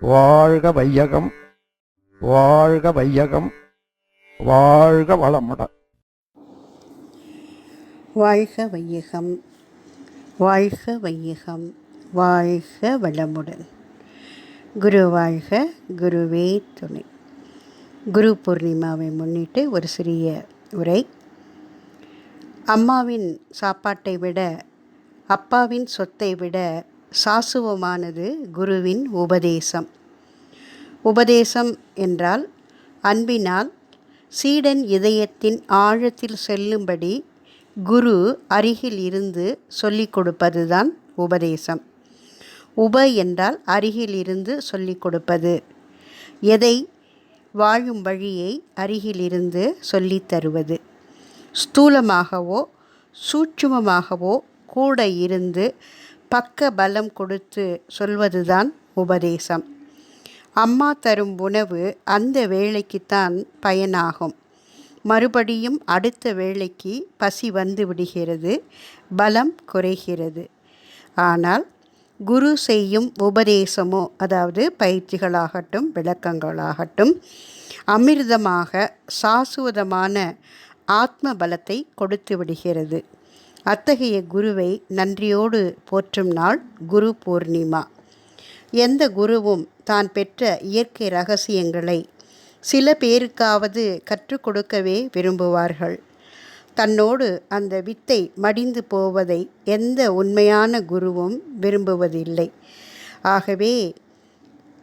வாழ்க வையகம் வாழ்க வையகம் வாழ்க வளமுடன் வாழ்க வையகம் வாழ்க வையகம் வாழ்க வளமுடன். குரு வாழ்க குருவே துணை. குரு பூர்ணிமாவை முன்னிட்டு ஒரு சிறிய உரை. அம்மாவின் சாப்பாட்டை விட அப்பாவின் சொத்தை விட சாசுவமானது குருவின் உபதேசம். உபதேசம் என்றால் அன்பினால் சீடன் இதயத்தின் ஆழத்தில் செல்லும்படி குரு அருகில் இருந்து சொல்லிக் கொடுப்பதுதான் உபதேசம். உப என்றால் அருகில் இருந்து சொல்லிக் கொடுப்பது. எதை? வாழும் வழியை அருகிலிருந்து சொல்லித் தருவது. ஸ்தூலமாகவோ சூட்சுமமாகவோ கூட இருந்து பக்க பலம் கொடுத்து சொல்வதுதான் உபதேசம். அம்மா தரும் உணவு அந்த வேலைக்குத்தான் பயனாகும். மறுபடியும் அடுத்த வேலைக்கு பசி வந்து விடுகிறது பலம் குறைகிறது. ஆனால் குரு செய்யும் உபதேசமோ அதாவது பயிற்சிகளாகட்டும் விளக்கங்களாகட்டும் அமிர்தமாக சாசுவதமான ஆத்ம பலத்தை கொடுத்து விடுகிறது. அத்தகைய குருவை நன்றியோடு போற்றும் நாள் குரு பூர்ணிமா. எந்த குருவும் தான் பெற்ற இயற்கை ரகசியங்களை சில பேருக்காவது கற்றுக் கொடுக்கவே விரும்புவார்கள். தன்னோடு அந்த வித்தை மடிந்து போவதை எந்த உண்மையான குருவும் விரும்புவதில்லை. ஆகவே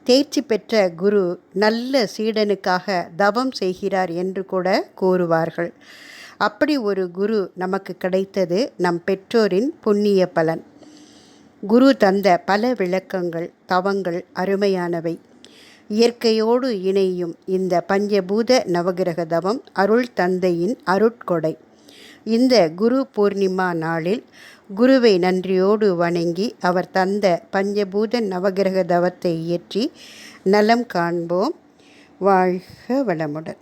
தேர்ச்சி பெற்ற குரு நல்ல சீடனுக்காக தவம் செய்கிறார் என்று கூட கூறுவார்கள். அப்படி ஒரு குரு நமக்கு கிடைத்தது நம் பெற்றோரின் புண்ணிய பலன். குரு தந்த பல விளக்கங்கள் தவங்கள் அருமையானவை. இயற்கையோடு இணையும் இந்த பஞ்சபூத நவகிரக தவம் அருள் தந்தையின் அருட்கொடை. இந்த குரு பூர்ணிமா நாளில் குருவை நன்றியோடு வணங்கி அவர் தந்த பஞ்சபூத நவகிரக தவத்தை இயற்றி நலம் காண்போம். வாழ்க வளமுடன்.